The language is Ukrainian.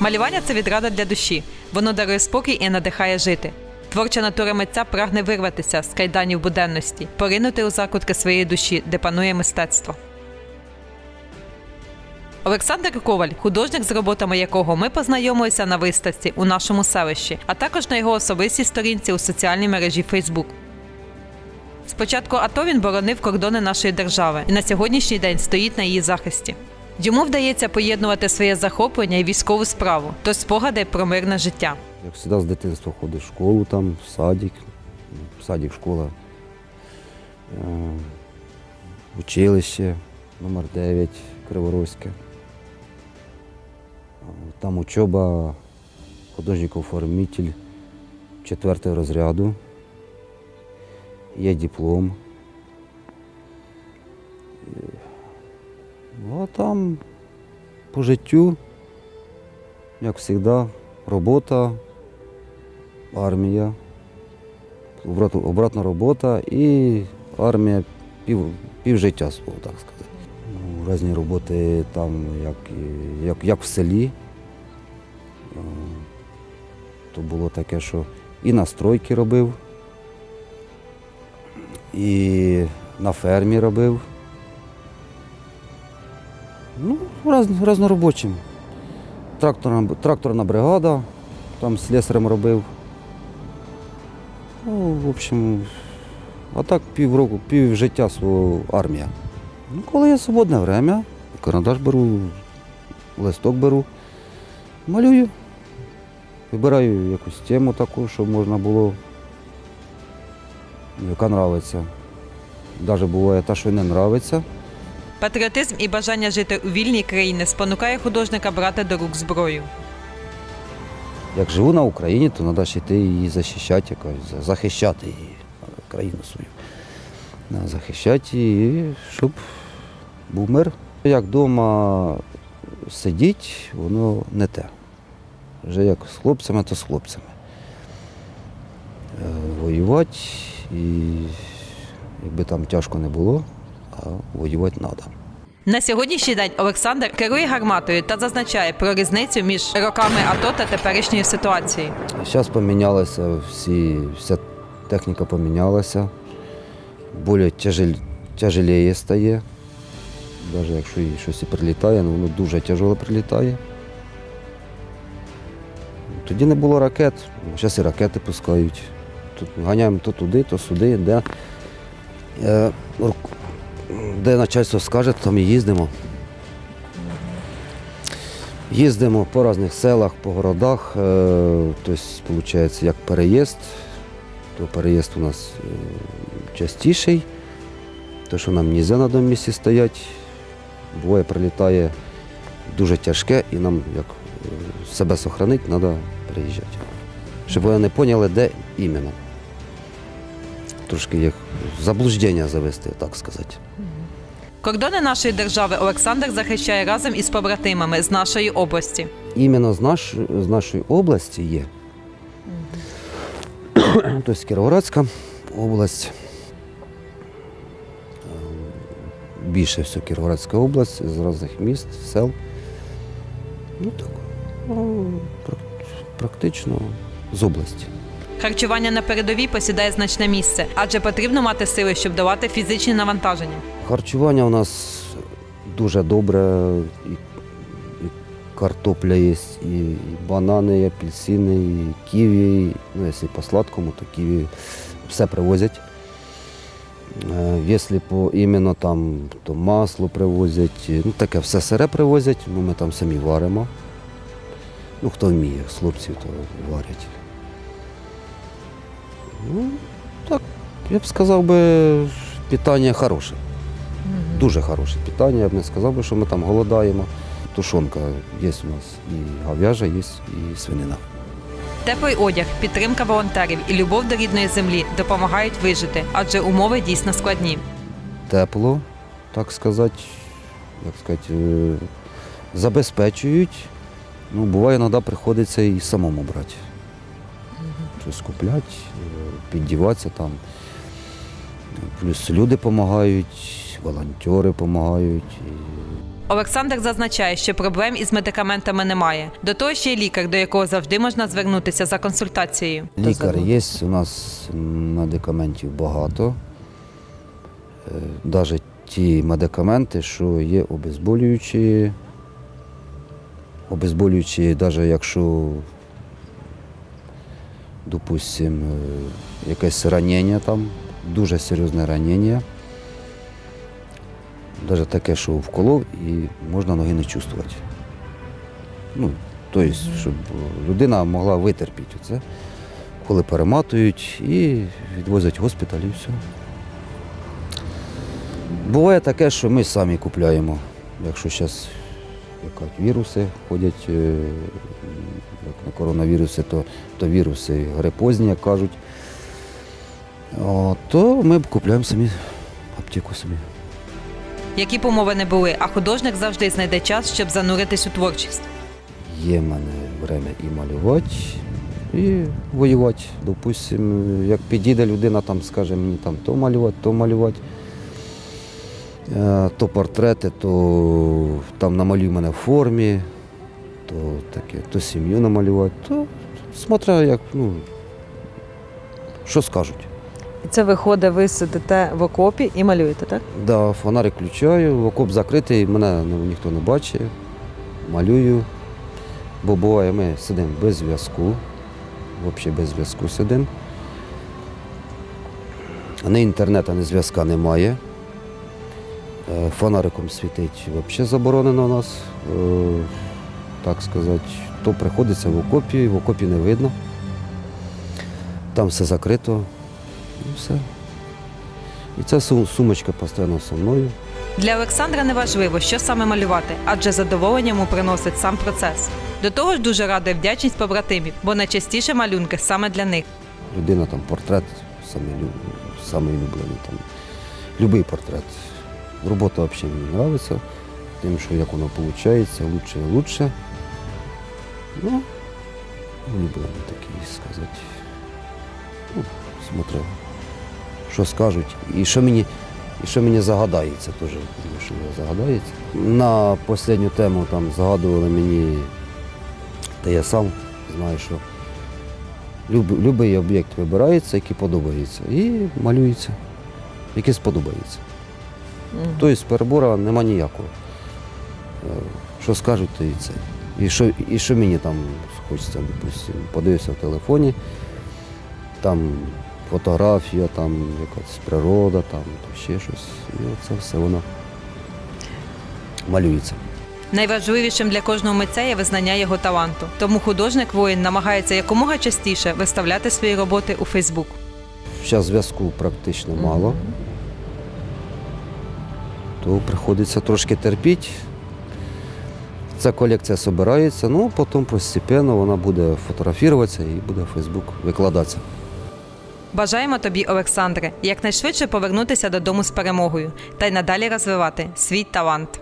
Малювання це відрада для душі. Воно дарує спокій і надихає жити. Творча натура митця прагне вирватися з кайданів буденності, поринути у закутки своєї душі, де панує мистецтво. Олександр Коваль, художник, з роботами якого ми познайомилися на виставці у нашому селищі, а також на його особистій сторінці у соціальній мережі Фейсбук. Спочатку АТО він боронив кордони нашої держави і на сьогоднішній день стоїть на її захисті. Йому вдається поєднувати своє захоплення і військову справу, тож спогади про мирне життя. Як завжди з дитинства ходив в школу, там, в садик, в садик, школа, е, училище номер 9 Криворозьке. Там учоба художник-оформитель четвертого розряду. Є диплом. Там по життю, як завжди, робота, армія, обратна робота і армія пів, пів життя свого, так сказати. Ну, Різні роботи там, як, як, як в селі. Е, То було таке, що і на стройки робив, і на фермі робив. Раз, разноробочим. Тракторна, тракторна бригада, там слесарем робив. Ну, в общем, а так півроку, пів життя свого армія. Ну, коли є свободне время, карандаш беру, листок беру, малюю. Вибираю якусь тему таку, щоб можна було, яка нравиться. Навіть буває та, що не нравиться. Патріотизм і бажання жити у вільній країні спонукає художника брати до рук зброю. Як живу на Україні, то треба ж йти її захищати, якось, захищати її, країну свою. Захищати її, щоб був мир. Як вдома сидіть, воно не те. Вже як з хлопцями, то з хлопцями. Е, Воювати і якби там тяжко не було, воювати треба. На сьогоднішній день Олександр керує гарматою та зазначає про різницю між роками АТО та теперішньою ситуацією. Зараз помінялися всі, вся техніка помінялася. Більш тяжел, тяжеліє стає. Навіть якщо і щось і прилітає, ну, воно дуже тяжело прилітає. Тоді не було ракет, зараз і ракети пускають. Тут ганяємо то туди, то сюди, де, е, де начальство скаже, там і їздимо. Їздимо по різних селах, по городах. е, Тобто, виходить, як переїзд, то переїзд у нас е, частіший, то що нам не на одному місці стояти. Буває, прилітає дуже тяжке і нам як е, себе сохранити, треба приїжджати. Щоб вони не поняли, де іменно. Трошки їх заблуждення завести, так сказати. Кордони нашої держави Олександр захищає разом із побратимами з нашої області. іменно з, наш, з нашої області є. Тобто Кіровоградська область. Більше все Кіровоградська область з різних міст, сел. Ну так, ну, практично з області. Харчування на передовій посідає значне місце, адже потрібно мати сили, щоб давати фізичні навантаження. Харчування у нас дуже добре, картопля є, і банани, і апельсини, і ківі. і, Ну, якщо по сладкому, то ківі все привозять. Е, Якщо по іменно там, то масло привозять, ну таке все сире привозять, ну ми там самі варимо. Ну, хто вміє, з хлопців то варять. Ну, так, я б сказав би, питання хороше. Дуже хороше питання. Я б не сказав би, що ми там голодаємо. Тушонка є у нас і говяжа, є і свинина. Теплий одяг, підтримка волонтерів і любов до рідної землі допомагають вижити, адже умови дійсно складні. Тепло, так сказати, як сказати, е, забезпечують. Ну, буває, іноді приходиться і самому брати. Щось купляти, е, піддіватися там. Плюс люди допомагають, волонтери допомагають. Олександр зазначає, що проблем із медикаментами немає. До того ще й лікар, до якого завжди можна звернутися за консультацією. Лікар є, у нас медикаментів багато. Навіть ті медикаменти, що є обезболюючі, обезболюючі, навіть якщо, допустимо, якесь ранення там, дуже серйозне ранення, навіть таке, що вколов і можна ноги не чувствувати. Ну, тобто, щоб людина могла витерпіти це коли перематують і відвозять в госпіталь і все. Буває таке, що ми самі купляємо. Якщо зараз віруси ходять, е, як на коронавіруси, то, то віруси грипозні, як кажуть, О, то ми купляємо самі аптеку самі. Які б умови не були, а художник завжди знайде час, щоб зануритись у творчість. Є в мене время і малювати, і воювати. Допустим, як підійде людина, там скаже мені там то малювати, то малювати, то портрети, то там намалюй мене в формі, то таке, то сім'ю намалювати, то смотря як, ну, що скажуть. І це виходить, ви сидите в окопі і малюєте, так? Да, фонарик включаю, окоп закритий, мене ну, ніхто не бачить, малюю. Бо буває, ми сидимо без зв'язку, взагалі без зв'язку сидимо. Ні інтернету, ні зв'язка немає. Е, Фонариком світить взагалі заборонено у нас, е, так сказати. То приходиться в окопі, в окопі не видно. Там все закрито і все. І ця сум- сумочка постійно зі мною. Для Олександра не важливо, що саме малювати, адже задоволення йому приносить сам процес. До того ж дуже радує вдячність побратимів, бо найчастіше малюнки саме для них. Людина там портрет, самий, лю- самий улюблений там. Любий портрет. Робота взагалі мені подобається, тим, що як воно виходить, лучше і лучше. Ну, улюблений такий сказати. Ну, смотрю, що скажуть. І що мені, і що мені загадається теж, що мені загадається. На останню тему там загадували мені, та я сам знаю, що любий об'єкт вибирається, який подобається, і малюється, який сподобається. Тобто перебору нема ніякого. Е, Що скажуть, то і це. І що, і що мені там хочеться, допустим, подивився в телефоні, там фотографія, там якась природа, там ще щось. І це все воно малюється. Найважливішим для кожного митця є визнання його таланту. Тому художник воїн намагається якомога частіше виставляти свої роботи у Фейсбук. Зараз зв'язку практично мало, то приходиться трошки терпіти. Ця колекція збирається, ну потім постепенно вона буде фотографуватися і буде Фейсбук викладатися. Бажаємо тобі, Олександре, якнайшвидше повернутися додому з перемогою та й надалі розвивати свій талант.